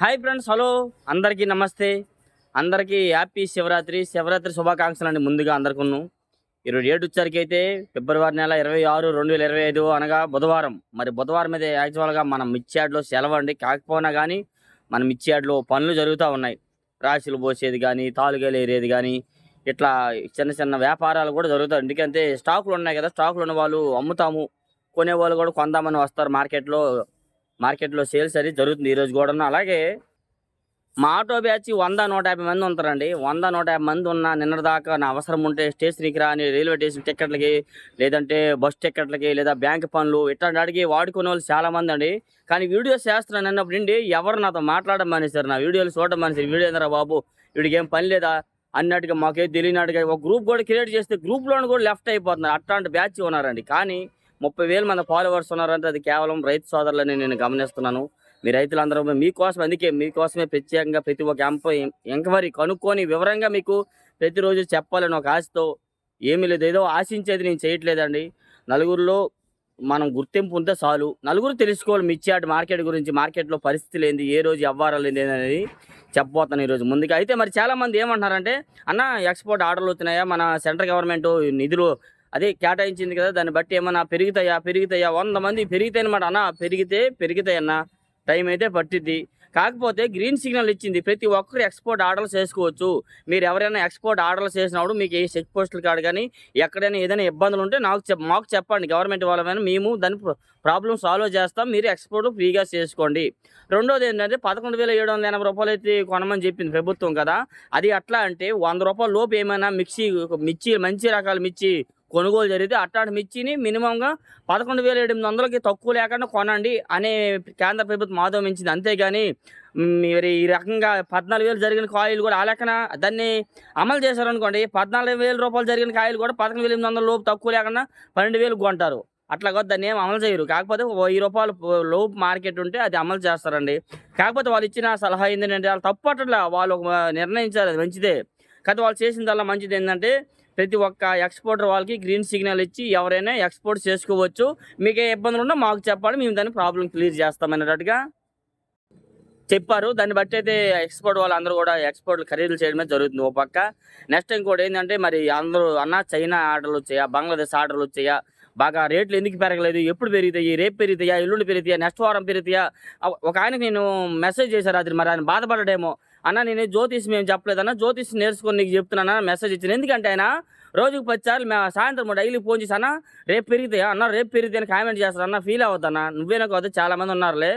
Hi friends hello అందరికీ నమస్తే. అందరికీ హ్యాపీ శివరాత్రి. శివరాత్రి శుభాకాంక్షలు అండి ముందుగా అందరికీ ఈరోజు డేట్ వచ్చరికి అయితే ఫిబ్రవరి నెల ఇరవై ఆరు రెండు వేల ఇరవై ఐదు అనగా బుధవారం. మరి బుధవారం మీద యాక్చువల్గా మనం మిర్చి సెలవు అండి. కాకపోయినా కానీ మన మిర్చి పనులు జరుగుతూ ఉన్నాయి. రాశులు పోసేది కానీ తాలుగలు ఏరేది కానీ ఇట్లా చిన్న చిన్న వ్యాపారాలు కూడా జరుగుతాయి. ఎందుకంటే స్టాకులు ఉన్నాయి కదా స్టాకులు ఉన్న వాళ్ళు అమ్ముతాము. కొనేవాళ్ళు కూడా కొందామని వస్తారు మార్కెట్లో మార్కెట్లో సేల్స్ అది జరుగుతుంది ఈరోజు కూడా అలాగే మా ఆటో బ్యాచ్ వంద నూట యాభై మంది ఉంటారండి. వంద నూట యాభై మంది ఉన్న నిన్నటి దాకా నా అవసరం ఉంటే స్టేషన్కి రాని రైల్వే స్టేషన్ టికెట్లకి లేదంటే బస్ టికెట్లకి లేదా బ్యాంక్ పనులు ఇట్లాంటి అడిగి వాడుకునే వాళ్ళు చాలామంది అండి. కానీ వీడియోస్ చేస్తున్నాను అన్నప్పుడు నుండి ఎవరు నాతో మాట్లాడడం మానేశారు? నా వీడియోలు చూడడం మానేశారు. వీడియో ఏందరా బాబు? వీడికి ఏం పని లేదా? అన్నట్టుగా మాకేం తెలియనట్టుగా ఒక గ్రూప్ కూడా క్రియేట్ చేస్తే గ్రూప్లోని కూడా లెఫ్ట్ అయిపోతున్నారు. అట్లాంటి బ్యాచ్ ఉన్నారండి. కానీ ముప్పై వేలు మంది ఫాలోవర్స్ ఉన్నారంటే అది కేవలం రైతు సోదరులని నేను గమనిస్తున్నాను. మీ రైతులందరూ మీకోసం అందుకే మీకోసమే ప్రత్యేకంగా ప్రతి ఒక్క ఎంప ఎంక్వైరీ కనుక్కొని వివరంగా మీకు ప్రతిరోజు చెప్పాలని ఒక ఆశతో ఏమీ లేదు. ఏదో ఆశించేది నేను చేయట్లేదండి. నలుగురిలో మనం గుర్తింపు ఉంటే చాలు. నలుగురు తెలుసుకోవాలి మిర్చి మార్కెట్ గురించి మార్కెట్లో పరిస్థితులు ఏంది ఏ రోజు ఎవ్వారాలు ఏంది అనేది చెప్పబోతాను ఈరోజు ముందుగా. అయితే మరి చాలామంది ఏమంటున్నారంటే అన్న ఎక్స్పోర్ట్ ఆర్డర్లు వచ్చినాయా మన సెంట్రల్ గవర్నమెంట్ నిధులు అదే కేటాయించింది కదా దాన్ని బట్టి ఏమన్నా పెరుగుతాయా పెరుగుతాయా? వంద మంది పెరిగితే అనమాట అన్న పెరిగితే పెరుగుతాయి అన్న. టైం అయితే పట్టిద్ది. కాకపోతే గ్రీన్ సిగ్నల్ ఇచ్చింది. ప్రతి ఒక్కరు ఎక్స్పోర్ట్ ఆర్డర్లు చేసుకోవచ్చు మీరు ఎవరైనా ఎక్స్పోర్ట్ ఆర్డర్లు చేసినప్పుడు మీకు ఏ చెక్ పోస్టులు కాదు కానీ ఎక్కడైనా ఏదైనా ఇబ్బందులు ఉంటే నాకు చెప్ మాకు చెప్పండి. గవర్నమెంట్ వాళ్ళమైనా మేము దాని ప్రాబ్లం సాల్వ్ చేస్తాం. మీరు ఎక్స్పోర్ట్ ఫ్రీగా చేసుకోండి. రెండోది ఏంటంటే పదకొండు వేల ఏడు వందల ఎనభై రూపాయలు అయితే కొనమని చెప్పింది ప్రభుత్వం కదా. అది అట్లా అంటే వంద రూపాయల లోపు ఏమైనా మిక్సీ మిర్చి మంచి రకాల మిర్చి కొనుగోలు జరిగితే అట్లాంటి మిర్చిని మినిమంగా పదకొండు వేల ఎనిమిది వందలకి తక్కువ లేకుండా కొనండి అనే కేంద్ర ప్రభుత్వం ఆదోమించింది. అంతేగాని మరి ఈ రకంగా పద్నాలుగు వేలు జరిగిన కాయలు కూడా ఆ లెక్కన దాన్ని అమలు చేశారనుకోండి పద్నాలుగు వేల రూపాయలు జరిగిన కాయలు కూడా పదకొండు వేల ఎనిమిది వందల లోపు తక్కువ లేకుండా పన్నెండు వేలు కొంటారు. అట్లా కాదు దాన్ని ఏం అమలు చేయరు. కాకపోతే వెయ్యి రూపాయలు లోపు మార్కెట్ ఉంటే అది అమలు చేస్తారండి. కాకపోతే వాళ్ళు ఇచ్చిన సలహా ఏంటంటే వాళ్ళు తప్పు అట్లా వాళ్ళు ఒక నిర్ణయించారు అది మంచిదే. కాకపోతే వాళ్ళు చేసిందల్లా మంచిది ఏంటంటే ప్రతి ఒక్క ఎక్స్పోర్టర్ వాళ్ళకి గ్రీన్ సిగ్నల్ ఇచ్చి ఎవరైనా ఎక్స్పోర్ట్ చేసుకోవచ్చు. మీకు ఏ ఇబ్బందులు ఉన్నా మాకు చెప్పాలి మేము దాన్ని ప్రాబ్లం క్లియర్ చేస్తామన్నట్టుగా చెప్పారు. దాన్ని బట్టి అయితే ఎక్స్పోర్ట్ వాళ్ళందరూ కూడా ఎక్స్పోర్ట్ ఖరీదులు చేయడమే జరుగుతుంది ఓ పక్క. నెక్స్ట్ ఇంకోటి ఏంటంటే మరి అందరూ అన్న చైనా ఆర్డర్లు వచ్చాయా బంగ్లాదేశ్ ఆర్డర్లు వచ్చాయా బాగా రేట్లు ఎందుకు పెరగలేదు ఎప్పుడు పెరుగుతాయి రేపు పెరుగుతాయా ఎల్లుండి పెరుగుతాయా నెక్స్ట్ వారం పెరుగుతాయా? ఒక ఆయనకు నేను మెసేజ్ చేశారు అది మరి ఆయన బాధపడడేమో. అన్న నేను జ్యోతిష్ మేము చెప్పలేదన్న జ్యోతిష్ నేర్చుకొని నీకు చెప్తున్నానా? మెసేజ్ ఇచ్చిన ఎందుకంటే ఆయన రోజుకు పది మేము సాయంత్రం డైలీ ఫోన్ చేసి అన్న రేపు పెరిగితే అన్న రేపు పెరిగితే అని కామెంట్ చేస్తాను అన్న ఫీల్ అవుతానా నువ్వేనా నాకు చాలా చాలామంది ఉన్నారులే.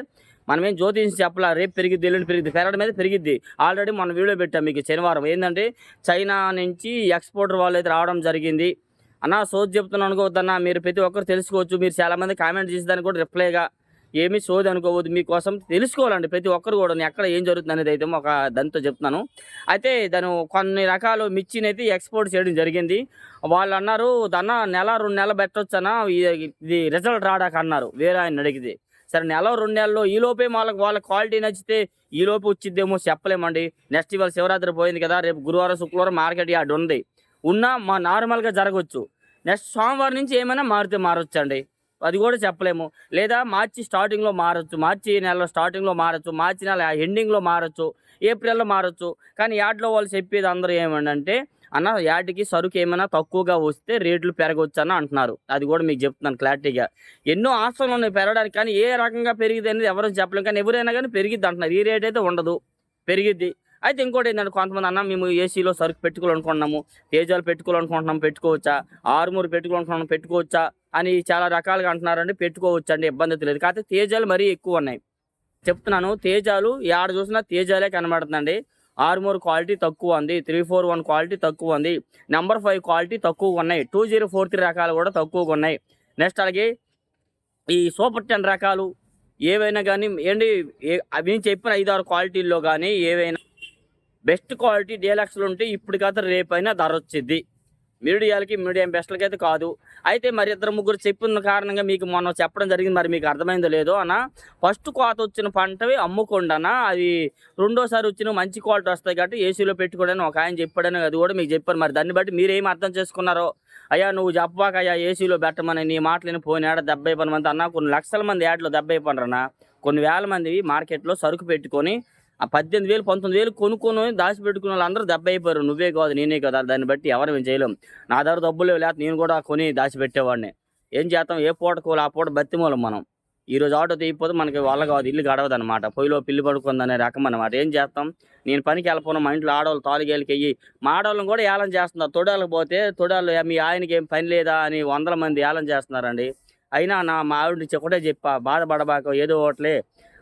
మనమేం ఏం జ్యోతిష్ చెప్పలా? రేపు పెరిగిద్ది ఎల్లుండి పెరిగిద్ది. పెరగడం మీద పెరిగిద్ది. ఆల్రెడీ మనం వీడియో పెట్టాం మీకు శనివారం. ఏంటంటే చైనా నుంచి ఎక్స్పోర్టర్ వాళ్ళు అయితే రావడం జరిగింది. అన్న సోది చెప్తున్నాను అనుకోవద్దన్న మీరు ప్రతి ఒక్కరు తెలుసుకోవచ్చు. మీరు చాలామంది కామెంట్ చేసేదానికి కూడా రిప్లైగా ఏమీ సోది అనుకోవద్దు. మీకోసం తెలుసుకోవాలండి ప్రతి ఒక్కరు కూడా. ఎక్కడ ఏం జరుగుతుంది అనేది అయితే ఒక దానితో చెప్తున్నాను. అయితే దాని కొన్ని రకాలు మిర్చిని అయితే ఎక్స్పోర్ట్ చేయడం జరిగింది. వాళ్ళు అన్నారు దాన్న నెల రెండు నెలలు పెట్టొచ్చనా? ఇది రిజల్ట్ రాడాక అన్నారు. వేరే ఆయన అడిగితే సరే నెల రెండు నెలల్లో ఈ లోపే వాళ్ళకి వాళ్ళ క్వాలిటీ నచ్చితే ఈలోపు వచ్చిద్దేమో చెప్పలేమండి. నెక్స్ట్ ఇవాళ శివరాత్రి పోయింది కదా రేపు గురువారం శుక్రవారం మార్కెట్ యార్డ్ ఉంది. ఉన్నా మా నార్మల్గా జరగవచ్చు నెక్స్ట్ సోమవారం నుంచి ఏమైనా మారితే మారొచ్చండి. అది కూడా చెప్పలేము. లేదా మార్చి స్టార్టింగ్లో మారచ్చు మార్చి నెలలో స్టార్టింగ్లో మారచ్చు మార్చి నెల ఎండింగ్లో మారచ్చు ఏప్రిల్లో మారచ్చు. కానీ యాడ్లో వాళ్ళు చెప్పేది అందరూ ఏమంటే అన్న యాడ్కి సరుకు ఏమైనా తక్కువగా వస్తే రేట్లు పెరగవచ్చు అని అంటున్నారు. అది కూడా మీకు చెప్తున్నాను క్లారిటీగా. ఎన్నో ఆస్తులు ఉన్నాయి పెరగడానికి కానీ ఏ రకంగా పెరిగింది అనేది ఎవరు చెప్పలేము కానీ ఎవరైనా కానీ పెరిగిద్ది అంటున్నారు. ఈ రేట్ అయితే ఉండదు. పెరిగిద్ది. అయితే ఇంకోటి ఏంటంటే కొంతమంది అన్న మేము ఏసీలో సరుకు పెట్టుకోవాలనుకుంటున్నాము తేజాలు పెట్టుకోవాలనుకుంటున్నాము పెట్టుకోవచ్చా? ఆరుమూరు పెట్టుకోవాలనుకుంటున్నాం పెట్టుకోవచ్చా? అని చాలా రకాలుగా అంటున్నారండి. పెట్టుకోవచ్చు అండి ఇబ్బంది లేదు. కాకపోతే తేజాలు మరీ ఎక్కువ ఉన్నాయి. చెప్తున్నాను తేజాలు ఏడ చూసినా తేజాలే కనబడుతుందండి. ఆర్మోర్ క్వాలిటీ తక్కువ ఉంది త్రీ ఫోర్ వన్ క్వాలిటీ తక్కువ ఉంది నెంబర్ ఫైవ్ క్వాలిటీ తక్కువగా ఉన్నాయి టూ జీరో ఫోర్ త్రీ రకాలు కూడా తక్కువగా ఉన్నాయి. నెక్స్ట్ అలాగే ఈ సూపర్ టెన్ రకాలు ఏవైనా కానీ ఏంటి అవి నేను చెప్పిన ఐదు ఆరు క్వాలిటీల్లో కానీ ఏవైనా బెస్ట్ క్వాలిటీ డీలక్స్లు ఉంటే ఇప్పటికైతే రేపైనా ధర వచ్చింది మీడియాలకి మీడియం బెస్ట్లకి అయితే కాదు. అయితే మరి ఇద్దరు ముగ్గురు చెప్పిన కారణంగా మీకు మొన్న చెప్పడం జరిగింది మరి మీకు అర్థమైందో లేదో అన్న. ఫస్ట్ కోత వచ్చిన పంటవి అమ్ముకోండి అన్న అది రెండోసారి వచ్చిన మంచి క్వాలిటీ వస్తాయి కాబట్టి ఏసీలో పెట్టుకోడని ఒక ఆయన చెప్పాడని అది కూడా మీకు చెప్పారు. మరి దాన్ని బట్టి మీరేం అర్థం చేసుకున్నారో? అయ్యా నువ్వు చెప్పాక అయ్యా ఏసీలో పెట్టమని నీ మాటలని పోయిన ఏడ డెబ్బై పని మంది అన్న కొన్ని లక్షల మంది యాడ్లో డెబ్బై పనరన్నా కొన్ని వేల మంది మార్కెట్లో సరుకు పెట్టుకొని ఆ పద్దెనిమిది వేలు పంతొమ్మిది వేలు కొనుక్కొని దాచిపెట్టుకున్న వాళ్ళందరూ దెబ్బ అయిపోయారు. నువ్వే కాదు నేనే కాదు దాన్ని బట్టి ఎవరు మేము చేయలేం. నా దగ్గర డబ్బులు లేకపోతే నేను కూడా కొని దాచిపెట్టేవాడిని. ఏం చేస్తాం? ఏ పూట కోలు ఆ పూట బతిమూలం మనం. ఈరోజు ఆటో తీయకపోతే మనకి వాళ్ళ కాదు ఇల్లు గడవదు అనమాట పొయ్యిలో పిల్లి పడుకుందనే రకం అనమాట ఏం చేస్తాం? నేను పనికి వెళ్ళిపోను మా ఇంట్లో ఆడవాళ్ళు తాలిగేళ్ళకి వెయ్యి. మా ఆడవాళ్ళని కూడా ఏలం చేస్తున్నారు తొడాలకు పోతే తొడాలు మీ ఆయనకి ఏం పని లేదా అని వందల మంది ఏలం చేస్తున్నారండి. అయినా నా మా ఆవిడ ఒకటే చెప్పా బాధపడబాక ఏదో ఒకట్లే.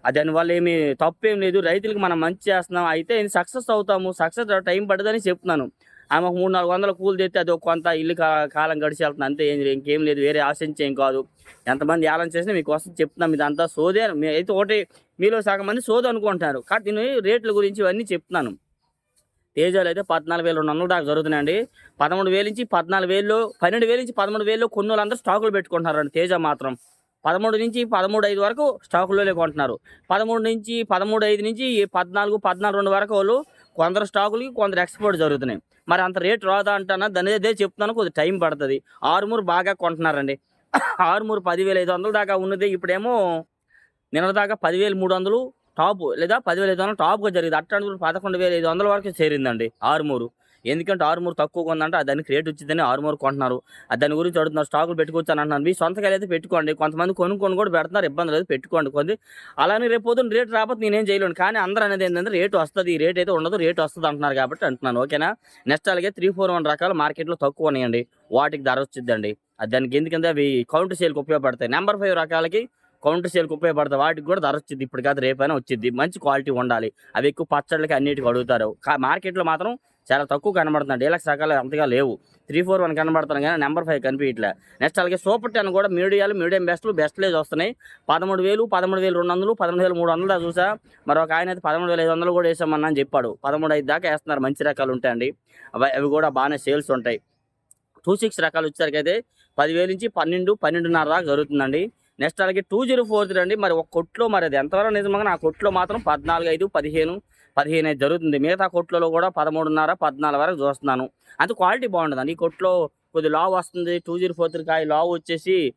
దానివల్ల ఏమి తప్పేం లేదు. రైతులకు మనం మంచి చేస్తున్నాం. అయితే సక్సెస్ అవుతాము. సక్సెస్ టైం పడదని చెప్తున్నాను. ఆమె మూడు నాలుగు వందల కూలి తెస్తే అది ఒక కొంత ఇల్లు కా- కాలం గడిచి వెళ్తుంది. అంతే ఏం ఇంకేం లేదు. వేరే ఆశించేం కాదు. ఎంతమంది ఏలం చేసినా మీకు వస్తుంది చెప్తున్నాం. ఇదంతా సోదే మీ- అయితే ఒకటి మీలో సగం మంది సోదు అనుకుంటున్నారు. కాబట్టి నేను రేట్ల గురించి ఇవన్నీ చెప్తున్నాను. తేజాలు అయితే పద్నాలుగు వేలు రెండు వందల దాకా జరుగుతున్నాయండి. పదమూడు వేలు నుంచి పద్నాలుగు వేలు పన్నెండు వేలు నుంచి పదమూడు వేలు కొన్ని వాళ్ళందరూ స్టాకులు పెట్టుకుంటున్నారండి. తేజ మాత్రం. పదమూడు నుంచి పదమూడు ఐదు వరకు స్టాకుల్లో కొంటున్నారు పదమూడు నుంచి పదమూడు ఐదు నుంచి పద్నాలుగు పద్నాలుగు రెండు వరకు వాళ్ళు కొందరు స్టాకులకి కొందరు ఎక్స్పోర్ట్ జరుగుతున్నాయి. మరి అంత రేట్ రాదా అంటానా దాని అదే చెప్తున్నాను కొద్దిగా టైం పడుతుంది. ఆరుమూరు బాగా కొంటున్నారండి. ఆరుమూరు పదివేల ఐదు వందల దాకా ఉన్నది. ఇప్పుడేమో నిన్న దాకా పదివేల మూడు వందలు టాప్ లేదా పదివేల ఐదు వందలు టాప్గా జరిగింది. అట్లాంటి పదకొండు వేల ఐదు వందల వరకు చేరిందండి ఆరుమూరు. ఎందుకంటే ఆరుమూరు తక్కువగా ఉందంటే దానికి రేట్ వచ్చిందని ఆరుమూరు కొంటున్నారు. దాని గురించి అడుగుతున్నారు స్టాకులు పెట్టుకోవచ్చు అని అంటున్నారు. మీ సొంతకాయలు అయితే పెట్టుకోండి. కొంతమంది కొనుక్కొని కూడా పెడుతున్నారు ఇబ్బంది లేదు పెట్టుకోండి. కొంది అలానే రేపు పొద్దున్న రేట్ రాకపోతే నేనేం చేయలేను. కానీ అందరూ అనేది ఏంటంటే రేట్ వస్తుంది ఈ రేట్ అయితే ఉండదు రేట్ వస్తుంది అంటున్నారు కాబట్టి అంటున్నాను. ఓకేనా నెక్స్ట్ అలాగే త్రీ ఫోర్ వన్ రకాలు మార్కెట్లో తక్కువ ఉన్నాయండి. వాటికి ధర వచ్చిందండి. అది దానికి ఎందుకంటే అవి కౌంటర్ సేల్కి ఉపయోగపడతాయి. నెంబర్ ఫైవ్ రకాలకి కౌంటర్ సేల్కి ఉపయోగపడతాయి. వాటికి కూడా ధర వచ్చింది. ఇప్పుడు కాదు రేపైనా వచ్చింది. మంచి క్వాలిటీ ఉండాలి. అవి ఎక్కువ పచ్చళ్ళకి అన్నిటికీ అడుగుతారు. మార్కెట్లో మాత్రం చాలా తక్కువ కనబడుతుంది డీలక్స్ రకాలు అంతగా లేవు. త్రీ ఫోర్ వన్ కనబడుతున్నాయి కానీ నెంబర్ ఫైవ్ కనిపించట్లే. నెక్స్ట్ అలాగే సూపర్ టెన్ కూడా మీడియాలు మీడియం బెస్ట్లు బెస్ట్లేజ్ వస్తున్నాయి. పదమూడు వేలు పదమూడు వేలు రెండు వందలు పదమూడు వేలు మూడు వందలు చూసా. చూసా మరొక ఆయన అయితే పదమూడు వేల ఐదు వందలు కూడా వేసామన్నా అని చెప్పాడు. పదమూడు ఐదు దాకా వేస్తున్నారు. మంచి రకాలు ఉంటాయండి. అవి అవి కూడా బాగానే సేల్స్ ఉంటాయి. టూ సిక్స్ రకాలు వచ్చేసరికి అయితే పదివేలు నుంచి పన్నెండు పన్నెండున్నర దాకా జరుగుతుందండి. నెక్స్ట్ అలాగే టూ జీరో ఫోర్ త్రీ అండి. మరి ఒక కొట్లో మరి అది ఎంతవరకు నిజంగా నా కొట్లో మాత్రం పద్నాలుగు ఐదు పదిహేను పదిహేను ఐదు జరుగుతుంది. మిగతా కొట్లలో కూడా పదమూడున్నర పద్నాలుగు వరకు చూస్తున్నాను. అంత క్వాలిటీ బాగుంటుందండి ఈ కొట్లో కొద్ది లావ్ వస్తుంది. టూ జీరో ఫోర్ త్రీ కాయ లావ్ వచ్చేసి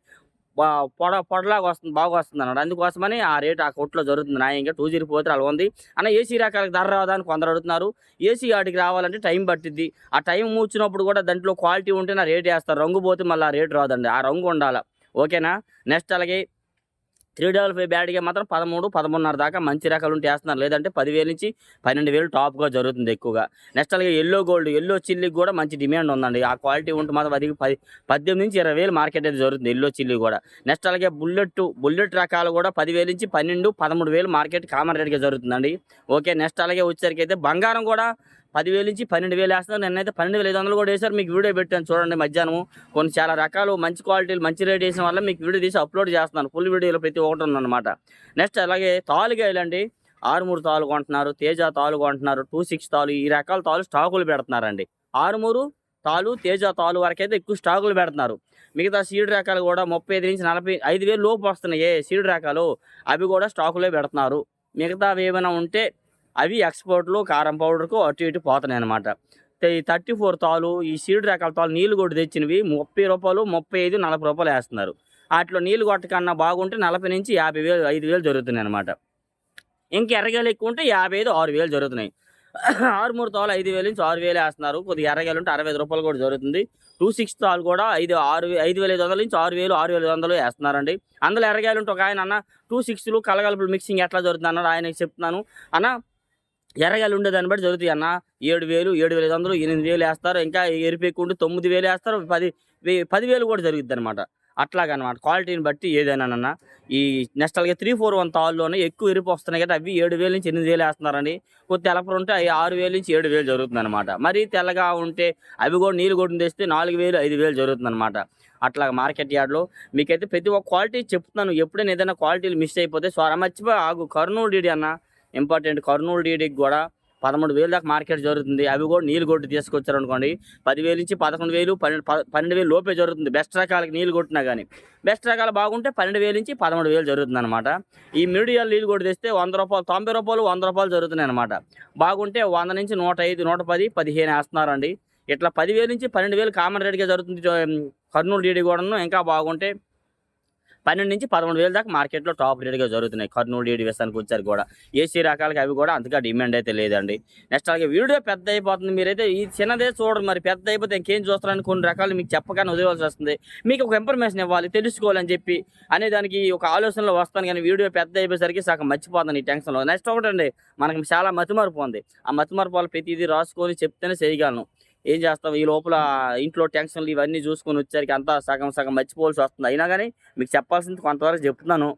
బా- పొడ పొడలాగా వస్తుంది బాగా వస్తుంది అన్నాడు. అందుకోసమని ఆ రేట్ ఆ కొట్లో జరుగుతుంది. నాయంగా టూ జీరో ఫోర్ అలా ఉంది. అన్న ఏసీ రకాలకు ధర రాదా అని కొందరు అడుగుతున్నారు. ఏసీ వాటికి రావాలంటే టైం పట్టిద్ది. ఆ టైం మూచినప్పుడు కూడా దాంట్లో క్వాలిటీ ఉంటే నా రేట్ వేస్తారు. రంగు పోతే మళ్ళీ ఆ రేట్ రాదండి. ఆ రంగు ఉండాలి. ఓకేనా? నెక్స్ట్ అలాగే త్రీ డబల్ ఫైవ్ బ్యాట్గా మాత్రం పదమూడు పదమూడున్నర దాకా మంచి రకాలు ఉంటే వేస్తున్నారు. లేదంటే పదివేలు నుంచి పన్నెండు వేలు టాప్గా జరుగుతుంది ఎక్కువగా. నెక్స్ట్ అలాగే ఎల్లో గోల్డ్ ఎల్లో చిల్లీకి కూడా మంచి డిమాండ్ ఉందండి. ఆ క్వాలిటీ ఉంటే మాత్రం అది పది పద్దెనిమిది నుంచి ఇరవై వేలు మార్కెట్ అయితే జరుగుతుంది ఎల్లో చిల్లీ కూడా. నెక్స్ట్ అలాగే బుల్లెట్ బుల్లెట్ రకాలు కూడా పదివేలు నుంచి పన్నెండు పదమూడు వేలు మార్కెట్ కామన్ రేట్గా జరుగుతుందండి. ఓకే నెక్స్ట్ అలాగే వచ్చేసరికి అయితే బంగారం కూడా పదివేలు నుంచి పన్నెండు వేలు వేస్తున్నారు. నిన్నైతే పన్నెండు వేల ఐదు వందలు కూడా వేశారు. మీకు వీడియో పెట్టాను. చూడండి మధ్యాహ్నం కొన్ని చాలా రకాలు మంచి క్వాలిటీలు మంచి రేట్ వేసిన వల్ల మీకు వీడియో తీసి అప్లోడ్ చేస్తున్నాను ఫుల్ వీడియోలో ప్రతి ఒక్కటి ఉందన్నమాట. నెక్స్ట్ అలాగే తాలుగాయలు అండి ఆరుమూరు తాలు కొంటున్నారు. తేజ తాలు కొంటున్నారు. టూ సిక్స్ తాలు. ఈ రకాల తాలు స్టాకులు పెడుతున్నారండి. ఆరుమూరు తాలు తేజ తాలు వరకు అయితే ఎక్కువ స్టాకులు పెడుతున్నారు. మిగతా సీడ్ రకాలు కూడా ముప్పై ఐదు నుంచి నలభై ఐదు వేలు లోపు వస్తున్నాయి. సీడ్ రకాలు అవి కూడా స్టాకులే పెడుతున్నారు. మిగతావి ఏమైనా ఉంటే అవి ఎక్స్పోర్ట్లు కారం పౌడర్కు అటు ఇటు పోతున్నాయి అనమాట ఈ థర్టీ ఫోర్ తాలు ఈ సీడ్ రకాల తాలు నీళ్ళు కొట్టి తెచ్చినవి ముప్పై రూపాయలు ముప్పై ఐదు నలభై రూపాయలు వేస్తున్నారు. వాటిలో నీళ్ళు కొట్టకన్నా బాగుంటే నలభై నుంచి యాభై వేలు ఐదు వేలు జరుగుతున్నాయి అనమాట ఇంకా ఎర్రగేలు ఎక్కువ ఉంటే యాభై ఐదు ఆరు వేలు జరుగుతున్నాయి. ఆరు మూడు తాలు ఐదు వేలు నుంచి ఆరు వేలు వేస్తున్నారు. కొద్దిగా ఎర్రగేలు ఉంటే అరవై ఐదు రూపాయలు కూడా జరుగుతుంది. టూ సిక్స్ తాలు కూడా ఐదు ఆరు ఐదు వేల ఐదు వందల నుంచి ఆరు వేలు ఆరు వేల ఐదు వందలు వేస్తున్నారండి. అందులో ఎర్రగాయలు ఉంటే ఒక ఆయన అన్న టూ సిక్స్లు కలగలుపులు మిక్సింగ్ ఎట్లా జరుగుతుంది అన్నారు ఆయనకి చెప్తున్నాను. అన్న ఎర్రగాయలు ఉండేదాన్ని బట్టి జరుగుతాయి అన్న. ఏడు వేలు ఏడు వేల ఐదు వందలు ఎనిమిది వేలు వేస్తారు. ఇంకా ఎరిపెక్కుంటే తొమ్మిది వేలు వేస్తారు. పది వే- పదివేలు కూడా జరుగుద్ది అనమాట అట్లాగనమాట. క్వాలిటీని బట్టి ఏదైనానన్న ఈ నెక్స్ట్ అలాగే త్రీ ఫోర్ వన్ తాళ్ళలోనే ఎక్కువ ఎరుపు వస్తున్నాయి కదా అవి ఏడు వేలు నుంచి ఎనిమిది వేలు వేస్తున్నారండి. కొద్ది తెలపరు ఉంటే అవి ఆరు వేలు నుంచి ఏడు వేలు జరుగుతుంది అనమాట మరి తెల్లగా ఉంటే అవి కూడా నీళ్ళు కొట్టిన తెస్తే నాలుగు వేలు ఐదు వేలు జరుగుతుంది అనమాట అట్లా మార్కెట్ యార్డ్లో మీకైతే ప్రతి ఒక్క క్వాలిటీ చెప్తున్నాను. ఎప్పుడైనా ఏదైనా క్వాలిటీలు మిస్ అయిపోతే స్వర మర్చిపోయి ఆగు. కర్నూలు డీడీ అన్న. ఇంపార్టెంట్. కర్నూలు డీడీకి కూడా పదమూడు వేలు దాకా మార్కెట్ జరుగుతుంది. అవి కూడా నీళ్ళు కొట్టి తీసుకొచ్చారు అనుకోండి పదివేలు నుంచి పదకొండు వేలు పన్నెండు ప- పన్నెండు వేలు లోపే జరుగుతుంది. బెస్ట్ రకాలకి నీళ్ళు కొట్టినా కానీ బెస్ట్ రకాలు బాగుంటే పన్నెండు వేలు నుంచి పదమూడు వేలు జరుగుతుంది అనమాట ఈ మిడియాలు నీళ్ళు కొట్టి తెస్తే వంద రూపాయలు తొంభై రూపాయలు వంద రూపాయలు జరుగుతున్నాయి అనమాట బాగుంటే వంద నుంచి నూట ఐదు నూట పది పదిహేను వేస్తున్నారండి. ఇట్లా పదివేలు నుంచి పన్నెండు వేలు కామన్ రేట్గా జరుగుతుంది. కర్నూలు డీడీ కూడాను ఇంకా బాగుంటే పన్నెండు నుంచి పదమూడు వేలు దాకా మార్కెట్లో టాప్ రేట్గా జరుగుతున్నాయి. కర్నూలు ఏడు వేసానికి వచ్చారు కూడా. ఏసీ రకాలకి అవి కూడా అంతగా డిమాండ్ అయితే లేదండి. నెక్స్ట్ అలాగే వీడియో పెద్ద అయిపోతుంది. మీరైతే ఈ చిన్నదే చూడరు మరి. పెద్ద అయిపోతే ఇంకేం చూస్తారని కొన్ని రకాలు మీకు చెప్పగానే వదిలేవాల్సి వస్తుంది. మీకు ఒక ఇన్ఫర్మేషన్ ఇవ్వాలి తెలుసుకోవాలని చెప్పి అనే దానికి ఒక ఆలోచనలో వస్తాను కానీ వీడియో పెద్ద అయిపోయేసరికి సగం మర్చిపోతాను ఈ టెన్షన్లో నెక్స్ట్ ఒకటండి మనకి చాలా మతిమరుపు ఉంది. ఆ మతిమరుపు వాళ్ళు ప్రతిదీ రాసుకొని చెప్తేనే చేయగలను ఏం చేస్తాం ఈ లోపల ఇంట్లో టెన్షన్లు ఇవన్నీ చూసుకొని వచ్చేసరికి అంతా సగం సగం మర్చిపోవాల్సి వస్తుంది. అయినా కానీ మీకు చెప్పాల్సింది కొంతవరకు చెప్తున్నాను.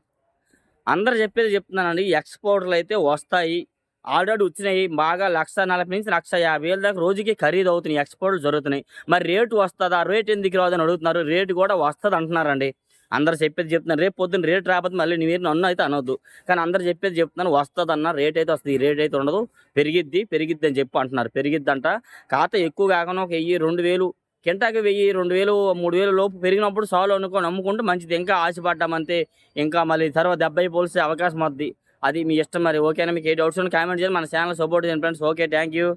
అందరు చెప్పేది చెప్తున్నానండి. ఎక్స్పోర్టర్లు అయితే వస్తాయి. ఆల్రెడీ వచ్చినాయి. బాగా లక్ష నలభై నుంచి లక్ష యాభై వేల దాకా రోజుకి ఖరీదు అవుతున్నాయి. ఎక్స్పోర్ట్లు జరుగుతున్నాయి. మరి రేటు వస్తుందా? రేట్ ఎందుకు రాదని అడుగుతున్నారు. రేటు కూడా వస్తుంది అంటున్నారండి. అందరు చెప్పేది చెప్తున్నారు. రేపు పొద్దున్న రేట్ రాకపోతే మళ్ళీ నీ మీరు నన్ను అయితే అనొద్దు. కానీ అందరు చెప్పేది చెప్తున్నాను వస్తుంది అన్న రేట్ అయితే వస్తుంది. ఈ రేట్ అయితే ఉండదు. పెరిగిద్ది పెరిగిద్ది అని చెప్పి అంటున్నారు. పెరిగిద్దంట. ఖాతా ఎక్కువ కాకుండా ఒక వెయ్యి రెండు వేలు కింటాకి వెయ్యి రెండు వేలు మూడు వేలు లోపు పెరిగినప్పుడు సాల్వ్ అనుకో నమ్ముకుంటూ మంచిది. ఇంకా ఆశపడ్డామంతే ఇంకా మళ్ళీ తర్వాత దెబ్బ పోల్సే అవకాశం వద్ది. అది మీ ఇష్టం మరి. ఓకేనా? మీకు ఏ డౌట్స్ కామెంట్ చేయండి. మన ఛానల్ సపోర్ట్ చేయండి ఫ్రెండ్స్ ఓకే థ్యాంక్ యూ